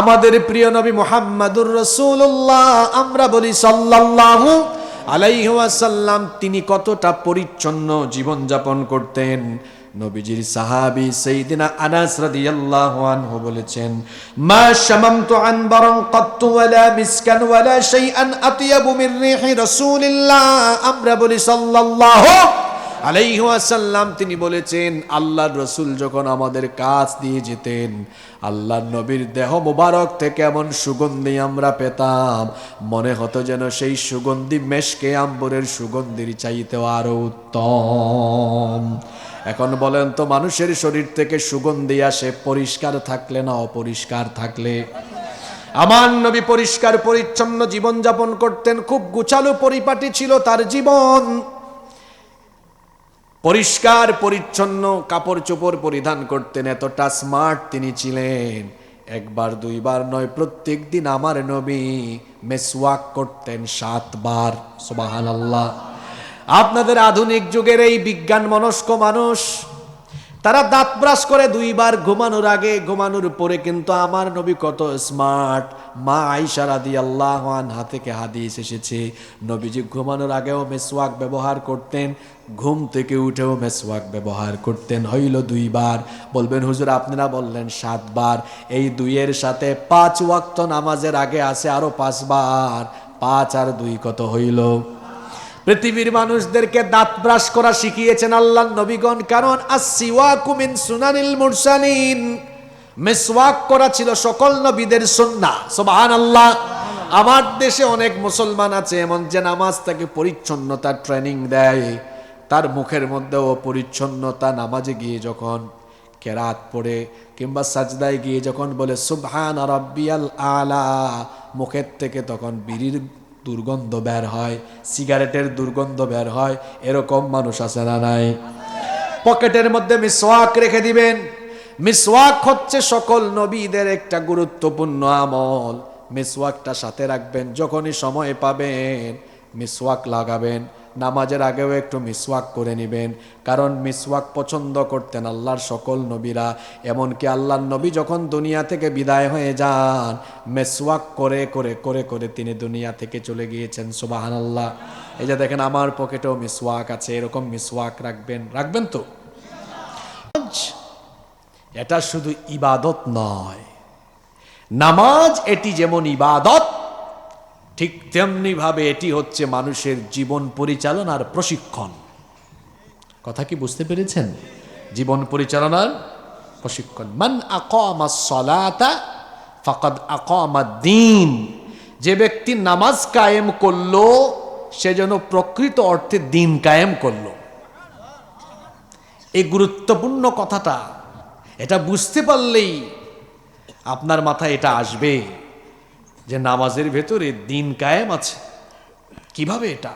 আমাদের প্রিয় নবী মোহাম্মদুর রসুল্লাহ আমরা বলি সাল্লাল্লাহু আলাইহি তিনি কতটা পরিচ্ছন্ন জীবন যাপন করতেন। নবীজির সাহাবী সাইয়্যিদিনা আনাস রাদিয়াল্লাহু আনহু বলেছেন, মা শামামতু আনবারান কাত্তু ওয়ালা মিসকান ওয়ালা শাইআন আতিয়াবু মির রিহি রাসূলিল্লাহ। আমরা বলি সাল্লাল্লাহু আলাইহি ওয়াসাল্লাম, তিনি বলেছেন, আল্লাহর রসুল যখন আমাদের কাজ দিয়ে যেতেন, আল্লাহর নবীর দেহ মোবারক থেকে এমন সুগন্ধি আমরা পেতাম, মনে হতো যেন সেই সুগন্ধি মেশকে আম্বরের সুগন্ধির চাইতেও আরও উত্তম। এখন বলেন তো, মানুষের শরীর থেকে সুগন্ধি আসে, পরিষ্কার থাকলে না অপরিষ্কার থাকলে? আমার নবী পরিষ্কার, পরিচ্ছন্ন জীবনযাপন করতেন, খুব গুছালো পরিপাটি ছিল তার জীবন। পরিষ্কার, পরিচ্ছন্ন কাপড় চোপড় পরিধান করতেন, এতটা স্মার্ট তিনি ছিলেন। একবার, দুইবার নয়, প্রত্যেক দিন আমার নবী মেসওয়াক করতেন সাতবার সুবাহান আল্লাহ আপনাদের আধুনিক যুগের এই বিজ্ঞান মনস্ক মানুষ তারা দাঁত ব্রাশ করে দুইবার ঘুমানোর আগে, ঘুমানোর পরে কিন্তু আমার নবী কত স্মার্ট মা আইসা রাদি আল্লাহ আনহা থেকে হাদিস এসেছে, নবীজি ঘুমানোর আগেও মেসওয়াক ব্যবহার করতেন, ঘুম থেকে উঠেও মেসওয়াক ব্যবহার করতেন, হইল দুইবার। বলবেন, হুজুর, আপনারা বললেন সাতবার, এই দুইয়ের সাথে পাঁচ ওয়াক্ত নামাজের আগে আছে আরও পাঁচবার, পাঁচ আর দুই কত হইল? পৃথিবীর মানুষদেরকে দাঁত ব্রাশ করা শিখিয়েছেন আল্লাহ নবীগণ, কারণ আসিওয়াকু মিন সুনানিল মুরসালিন। মেসওয়াক করা ছিল সকল নবীদের সুন্নাহ, সুবহানাল্লাহ। আমার দেশে অনেক মুসলমান আছে, এমন যে নামাজ তাকে পরিচ্ছন্নতার ট্রেনিং দেয়। তার মুখের মধ্যেও পরিচ্ছন্নতা নামাজে গিয়ে যখন কেরাত পড়ে কিংবা সাজদায় গিয়ে যখন বলে, সুবহান রাব্বিয়াল আলা, মুখের থেকে তখন বিড়ির দুর্গন্ধ বের হয়, সিগারেটের দুর্গন্ধ বের হয়, এরকম মানুষ আছে না নাই? পকেটের মধ্যে মিসওয়াক রেখে দিবেন। মিসওয়াক হচ্ছে সকল নবীদের একটা গুরুত্বপূর্ণ আমল। মিসওয়াকটা সাথে রাখবেন, যখনই সময় পাবেন, মিসওয়াক লাগাবেন। নামাজের আগেও একটু মিসওয়াক করে নেবেন, কারণ মিসওয়াক পছন্দ করতেন আল্লাহর সকল নবীরা। এমনকি আল্লাহর নবী যখন দুনিয়া থেকে বিদায় হয়ে যান, মেসওয়াক করে করে করে করে তিনি দুনিয়া থেকে চলে গিয়েছেন সুবাহান আল্লাহ এই যে দেখেন, আমার পকেটেও মিসওয়াক আছে, এরকম মিসওয়াক রাখবেন রাখবেন তো? এটা শুধু ইবাদত নয়। নামাজ এটি যেমন ইবাদত ঠিক তেমনি ভাবে এটি হচ্ছে মানুষের জীবন পরিচালনার প্রশিক্ষণ। কথা কি বুঝতে পেরেছেন? জীবন পরিচালনার প্রশিক্ষণ। মান আকামা সলাতা ফাকাদ আকামা দিন যে ব্যক্তি নামাজ কায়েম করল, সে যেন প্রকৃত অর্থে দিন কায়েম করল। এই গুরুত্বপূর্ণ কথাটা, এটা বুঝতে পারলেই আপনার মাথায় এটা আসবে। যে নামাজের ভেতরে দিন কায়েম আছে। কীভাবে এটা?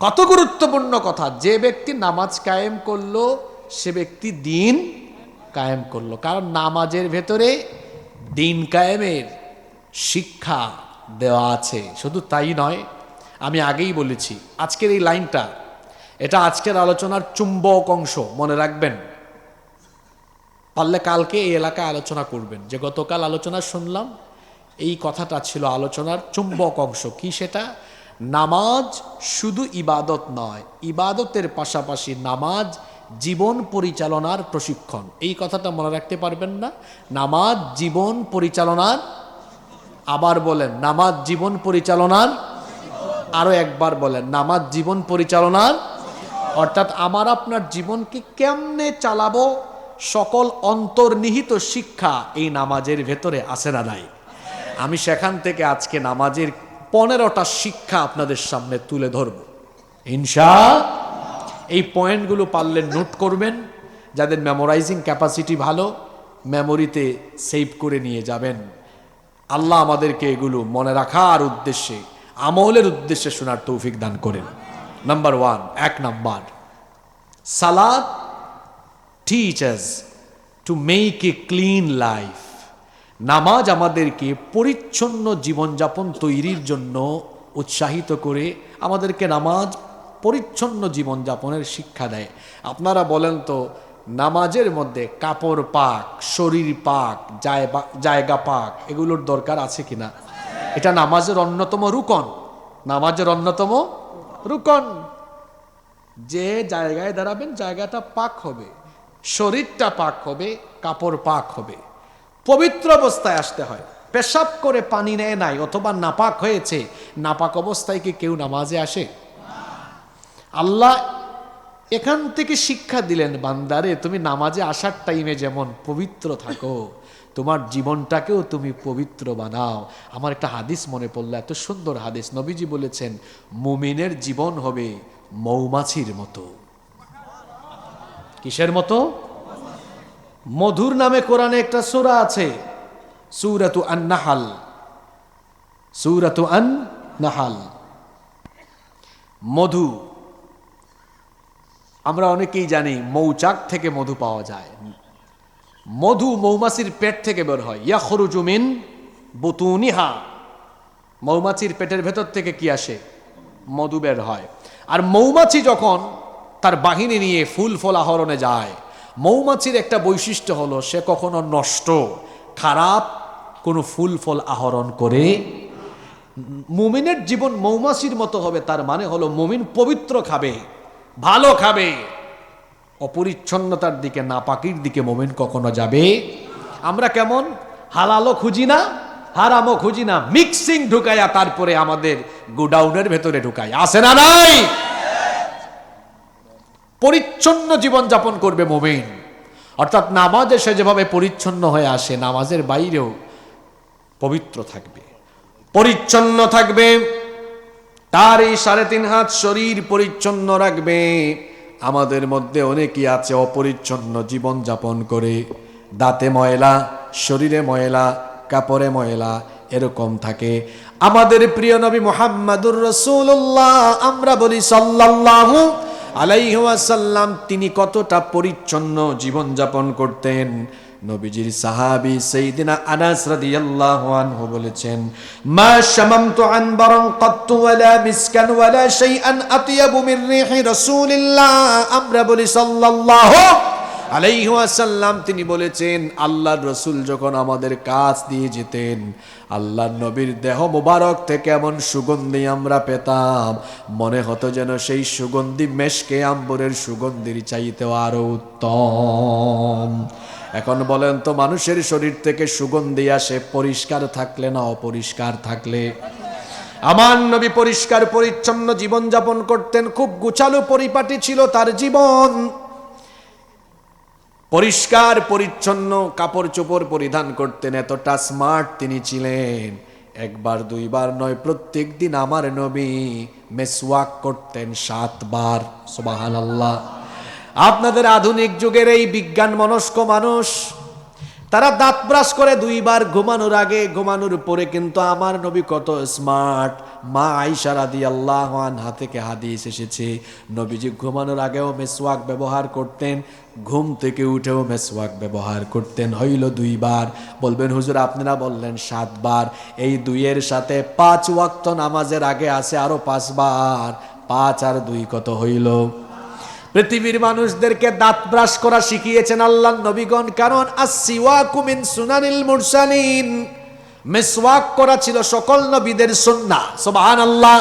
কত গুরুত্বপূর্ণ কথা। যে ব্যক্তি নামাজ কায়েম করল, সে ব্যক্তি দিন কায়েম করল। কারণ নামাজের ভেতরে দিন কায়েমের শিক্ষা দেওয়া আছে। শুধু তাই নয়, আমি আগেই বলেছি, আজকের এই লাইনটা, এটা আজকের আলোচনার চুম্বক অংশ, মনে রাখবেন। পারলে কালকে এই এলাকায় আলোচনা করবেন। যে গতকাল আলোচনা শুনলাম এই কথাটা ছিল আলোচনার চুম্বক অংশ। কি সেটা? নামাজ শুধু ইবাদত নয়, ইবাদতের পাশাপাশি নামাজ জীবন পরিচালনার প্রশিক্ষণ। এই কথাটা মনে রাখতে পারবেন না? নামাজ জীবন পরিচালনার, আবার বলেন, নামাজ জীবন পরিচালনার আরও একবার বলেন, নামাজ জীবন পরিচালনার, অর্থাৎ আমার আপনার জীবনকে কেমনে চালাবো? সকল অন্তর্নিহিত শিক্ষা এই নামাজের ভেতরে আসে না নাই? আমি সেখান থেকে আজকে নামাজের পনেরোটা শিক্ষা আপনাদের সামনে তুলে ধরব। ইনশা, এই পয়েন্টগুলো পারলে নোট করবেন, যাদের মেমোরাইজিং ক্যাপাসিটি ভালো মেমোরিতে সেভ করে নিয়ে যাবেন। আল্লাহ আমাদেরকে এগুলো মনে রাখার উদ্দেশ্যে, আমলের উদ্দেশ্যে শোনার তৌফিক দান করেন। নাম্বার ওয়ান এক number, salad teachers to make a clean life নামাজ আমাদেরকে পরিচ্ছন্ন জীবনযাপন তৈরির জন্য উৎসাহিত করে আমাদেরকে নামাজ পরিচ্ছন্ন জীবনযাপনের শিক্ষা দেয়। আপনারা বলেন তো, নামাজের মধ্যে কাপড় পাক, শরীর পাক জায়গা পাক, এগুলোর দরকার আছে কিনা? এটা নামাজের অন্যতম রুকন। নামাজের অন্যতম রুকন। যে জায়গায় দাঁড়াবেন, জায়গাটা পাক হবে, শরীরটা পাক হবে, কাপড় পাক হবে। পবিত্র অবস্থায় আসতে হয়। পেশাব করে পানি নেয় নাই অথবা নাপাক হয়েছে, নাপাক অবস্থায় কি কেউ নামাজে আসে? আল্লাহ এখান থেকে শিক্ষা দিলেন, বান্দারে, তুমি নামাজে আসার টাইমে যেমন পবিত্র থাকো, তোমার জীবনটাকেও তুমি পবিত্র বানাও। আমার একটা হাদিস মনে পড়ল, এত সুন্দর হাদিস। নবীজি বলেছেন, মুমিনের জীবন হবে মৌমাছির মতো। কিসের মতো? মধুর নামে কোরআনে একটা সূরা আছে, সূরাতু আন নাহাল সূরাতু আন নাহাল মধু। আমরা অনেকেই জানি মৌচাক থেকে মধু পাওয়া যায়। মধু মৌমাছির পেট থেকে বের হয়। ইয়া খরুজুমিন বুতুনিহা। মৌমাছির পেটের ভেতর থেকে কি আসে? মধু বের হয়। আর মৌমাছি যখন তার বাহিনী নিয়ে ফুল ফল আহরণে যায় মৌমাছির একটা বৈশিষ্ট্য হলো সে কখনো নষ্ট, খারাপ কোনো ফুল, ফল আহরণ করে। মুমিনের জীবন মৌমাছির মতো হবে, তার মানে হলো মুমিন পবিত্র খাবে, ভালো খাবে। অপরিচ্ছন্নতার দিকে, নাপাকির দিকে মোমেন কখনো যাবে। আমরা কেমন? হালালও খুঁজি না, হারামও খুঁজি না। মিক্সিং ঢুকাইয়া তারপরে আমাদের গোডাউনের ভেতরে ঢুকাই। আসে না নাই? পরিচ্ছন্ন জীবন যাপন করবে মোমেন। অর্থাৎ নামাজে সে যেভাবে পরিচ্ছন্ন হয়ে আসে, নামাজের বাইরেও পবিত্র থাকবে। পরিচ্ছন্ন থাকবে, তার এই সাড়ে তিন হাত শরীর পরিচ্ছন্ন রাখবে। আমাদের মধ্যে অনেকেই আছে অপরিচ্ছন্ন জীবন যাপন করে। দাঁতে ময়লা, শরীরে ময়লা, কাপড়ে ময়লা এরকম থাকে। আমাদের প্রিয় নবী মোহাম্মদুর রসুল্লাহ আমরা বলি সাল্লাল্লাহু আলাইহি ওয়াসাল্লাম, তিনি কতটা পরিচ্ছন্ন জীবনযাপন করতেন? নবীজির সাহাবি সেইদিনা আনাস রাদিয়াল্লাহু আনহু বলেছেন, মা শামামতু বরং কাত্তু ওয়ালা মিসকান ওয়ালা শাইআন আতিয়াবু বুমির রিহি রাসূলিল্লাহ। আমরা বলি, সাল্লাল্লাহু আলাইহি ওয়াসাল্লাম, তিনি বলেছেন, আল্লাহর রসুল যখন আমাদের কাজ দিয়ে যেতেন, আল্লাহর নবীর দেহ মোবারক থেকে এমন সুগন্ধি আমরা পেতাম, মনে হতো যেন সেই সুগন্ধি মেশকে আম্বরের সুগন্ধির চাইতেও আরও উত্তম। এখন বলেন তো, মানুষের শরীর থেকে সুগন্ধি আসে, পরিষ্কার থাকলে না অপরিষ্কার থাকলে? আমার নবী পরিষ্কার, পরিচ্ছন্ন জীবন যাপন করতেন, খুব গুছালো পরিপাটি ছিল তার জীবন। পরিষ্কার, পরিচ্ছন্ন কাপড় চোপড় পরিধান করতেন, এতটা স্মার্ট তিনি ছিলেন। একবার, দুইবার নয়, প্রত্যেক দিন আমার নবী মেসওয়াক করতেন সাতবার সুবাহান আল্লাহ আপনাদের আধুনিক যুগের এই বিজ্ঞান মনস্ক মানুষ, তারা দাঁত ব্রাশ করে দুইবার ঘুমানোর আগে, ঘুমানোর পরে কিন্তু আমার নবী কত স্মার্ট মা আইসা রাদি আল্লাহ আনহা থেকে হাদিস এসেছে, নবীজি ঘুমানোর আগেও মেসওয়াক ব্যবহার করতেন, ঘুম থেকে উঠেও মেসওয়াক ব্যবহার করতেন, হইল দুইবার। বলবেন, হুজুর, আপনারা বললেন সাতবার, এই দুইয়ের সাথে পাঁচ ওয়াক্ত নামাজের আগে আছে আরও পাঁচবার, পাঁচ আর দুই কত হইল? পৃথিবীর মানুষদেরকে দাঁত ব্রাশ করা শিখিয়েছেন আল্লাহ নবীগণ, কারণ আসিওয়াকু মিন সুনানিল মুরসালিন। মেসওয়াক করা ছিল সকল নবীদের সুন্নাহ। সুবহানাল্লাহ।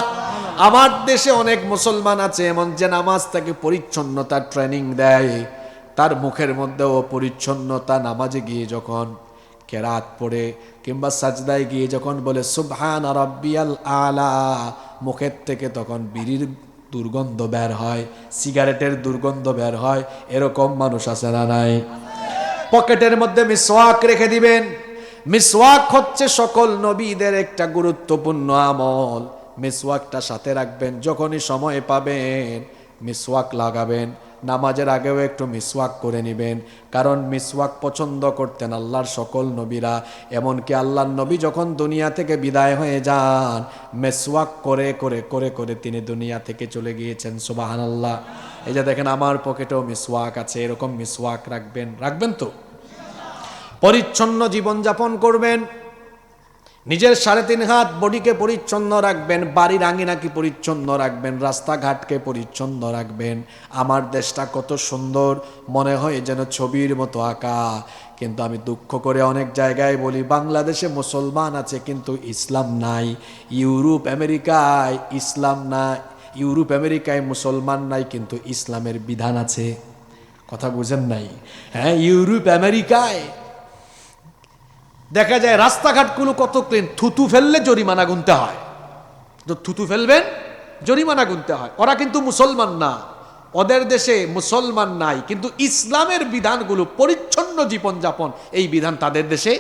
আমার দেশে অনেক মুসলমান আছে, এমন যে নামাজ তাকে পরিচ্ছন্নতার ট্রেনিং দেয়। তার মুখের মধ্যেও পরিচ্ছন্নতা নামাজে গিয়ে যখন কেরাত পড়ে কিংবা সাজদায় গিয়ে যখন বলে, সুবহান রাব্বিয়াল আলা, মুখের থেকে তখন বিড়ির দুর্গন্ধ বের হয়, সিগারেটের দুর্গন্ধ বের হয়, এরকম মানুষ আছে না নাই? পকেটের মধ্যে মিসওয়াক রেখে দিবেন। মিসওয়াক হচ্ছে সকল নবীদের একটা গুরুত্বপূর্ণ আমল। মিসওয়াকটা সাথে রাখবেন, যখনই সময় পাবেন মিসওয়াক লাগাবেন। নামাজের আগেও একটু মিসওয়াক করে নেবেন, কারণ মিসওয়াক পছন্দ করতেন আল্লাহর সকল নবীরা। এমনকি আল্লাহর নবী যখন দুনিয়া থেকে বিদায় হয়ে যান, মেসওয়াক করে করে করে করে তিনি দুনিয়া থেকে চলে গিয়েছেন সুবাহান আল্লাহ এই যে দেখেন, আমার পকেটেও মিসওয়াক আছে, এরকম মিসওয়াক রাখবেন রাখবেন তো? পরিচ্ছন্ন জীবনযাপন করবেন। নিজের সাড়ে তিন হাত বডিকে পরিচ্ছন্ন রাখবেন, বাড়ির আঙিনাকে পরিচ্ছন্ন রাখবেন, রাস্তাঘাটকে পরিচ্ছন্ন রাখবেন। আমার দেশটা কত সুন্দর, মনে হয় যেন ছবির মতো আঁকা। কিন্তু আমি দুঃখ করে অনেক জায়গায় বলি, বাংলাদেশে মুসলমান আছে কিন্তু ইসলাম নাই। ইউরোপ, আমেরিকায় ইসলাম না, ইউরোপ, আমেরিকায় মুসলমান নাই কিন্তু ইসলামের বিধান আছে। কথা বুঝেন নাই? হ্যাঁ ইউরোপ, আমেরিকায় দেখা যায় রাস্তাঘাটগুলো কত ক্লিন থুতু ফেললে জরিমানা গুনতে হয়। থুতু ফেলবেন, জরিমানা গুনতে হয়। ওরা কিন্তু মুসলমান না। ওদের দেশে মুসলমান নাই। কিন্তু ইসলামের বিধানগুলো পরিচ্ছন্ন জীবনযাপন, এই বিধান তাদের দেশে